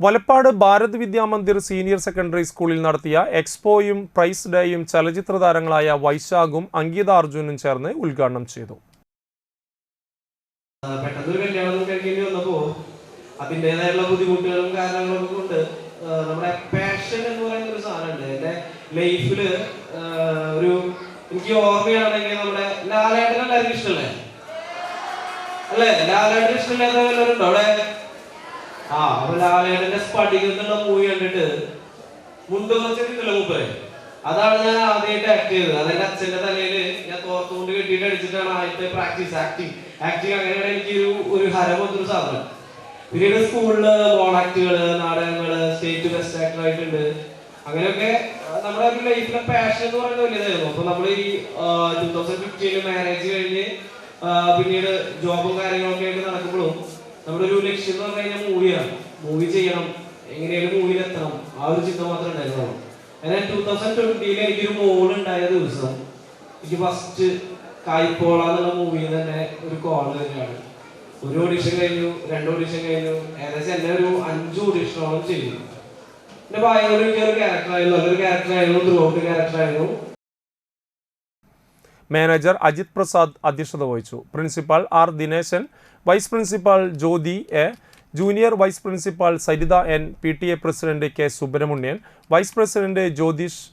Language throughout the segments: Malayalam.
വലപ്പാട് ഭാരത് വിദ്യാമന്ദിർ സീനിയർ സെക്കൻഡറി സ്കൂളിൽ നടത്തിയ എക്സ്പോയും പ്രൈസ് ഡേയും ചലച്ചിത്ര താരങ്ങളായ വൈശാഖും അങ്കിത അർജുനും ചേർന്ന് ഉദ്ഘാടനം ചെയ്തു. പെട്ടെന്ന് കല്യാണം കഴിക്കേണ്ടി വന്നപ്പോ അതിന്റെതായുള്ള ബുദ്ധിമുട്ടുകളും കാരണങ്ങളും കൊണ്ട് നമ്മുടെ പാഷൻ എന്ന് പറയുന്ന ഒരു സാധനമുണ്ട്. എന്റെ ലൈഫിൽ ഒരു എനിക്ക് ഓർമ്മയാണെങ്കിൽ നമ്മുടെ ലാലേട്ടൻ എല്ലാവർക്കും ഇഷ്ടമല്ലേ? അല്ലേ? ലാലേട്ടൻ ഇഷ്ടമില്ലാത്ത വല്ലവരുണ്ടോ അവിടെ? ആ അപ്പൊ ലാലേട്ടന്റെ സ്പടികം മൂവി കണ്ടിട്ട് മുണ്ടുവച്ചിട്ടില്ല മുപ്പേ അതാണ് ഞാൻ ആദ്യമായിട്ട് ആക്ട് ചെയ്തത്. അതെന്റെ അച്ഛന്റെ തലയിൽ ഞാൻ തോർത്തുകൊണ്ട് കെട്ടിയിട്ട് അടിച്ചിട്ടാണ് ആദ്യത്തെ പ്രാക്ടീസ് ആക്ടിങ് ആക്ടിങ് അങ്ങനെയാണ് എനിക്ക് ഒരു ഒരു ഹരം വന്നൊരു സാധനം. പിന്നീട് സ്കൂളിൽ മോൺ ആക്ടുകൾ നാടകങ്ങൾ സ്റ്റേറ്റ് ബെസ്റ്റ് ആക്ടർ ആയിട്ടുണ്ട്. അങ്ങനെയൊക്കെ നമ്മുടെ ഒരു ലൈഫിലെ പാഷൻ എന്ന് പറയുന്നത് വലിയതായിരുന്നു. അപ്പൊ നമ്മൾ ഈ ടൂ തൗസൻഡ് ഫിഫ്റ്റീനിൽ മാരേജ് കഴിഞ്ഞ് പിന്നീട് ജോബും കാര്യങ്ങളൊക്കെ ആയിട്ട് നടക്കുമ്പോഴും നമ്മുടെ ഒരു ലക്ഷ്യം എന്ന് പറഞ്ഞു കഴിഞ്ഞാൽ മൂവിയാണ് മൂവി ചെയ്യണം. എങ്ങനെയാലും മൂവിയിൽ എത്തണം. ആ ഒരു ചിന്ത മാത്രമേ ഉണ്ടായിരുന്നുള്ളൂ. എന്നാൽ ടൂ തൗസൻഡ് ട്വന്റിയിൽ എനിക്കൊരു മോൾ ഉണ്ടായ ദിവസം എനിക്ക് ഫസ്റ്റ് കായ്പോള എന്നുള്ള മൂവിയിൽ തന്നെ ഒരു കോൾ തന്നെയാണ് ഒരു ഓഡിഷൻ കഴിഞ്ഞു രണ്ട് ഓഡിഷൻ കഴിഞ്ഞു. ഏകദേശം എന്നെ ഒരു അഞ്ച് ഓഡിഷനോളം ചെയ്തു. എന്റെ ബായോട് എനിക്കൊരു ക്യാരക്ടറായിരുന്നു നല്ലൊരു ക്യാരക്ടറായിരുന്നു ത്രൂ ഔട്ട് ക്യാരക്ടറായിരുന്നു മാനേജർ അജിത് പ്രസാദ് അധ്യക്ഷത വഹിച്ചു. Principal R Dineshan vice principal Jyothi A junior vice principal Saritha N P T A president K Subramanian vice president Jyothish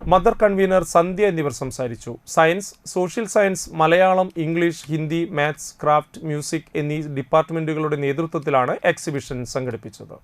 mother convener Sandhya എന്നിവർ സംസാരിച്ചു. Science social science Malayalam English Hindi maths craft music എന്നീ ഡിപ്പാർട്ട്മെന്റുകളുടെ നേതൃത്വത്തിലാണ് എക്സിബിഷൻ സംഘടിപ്പിച്ചത്.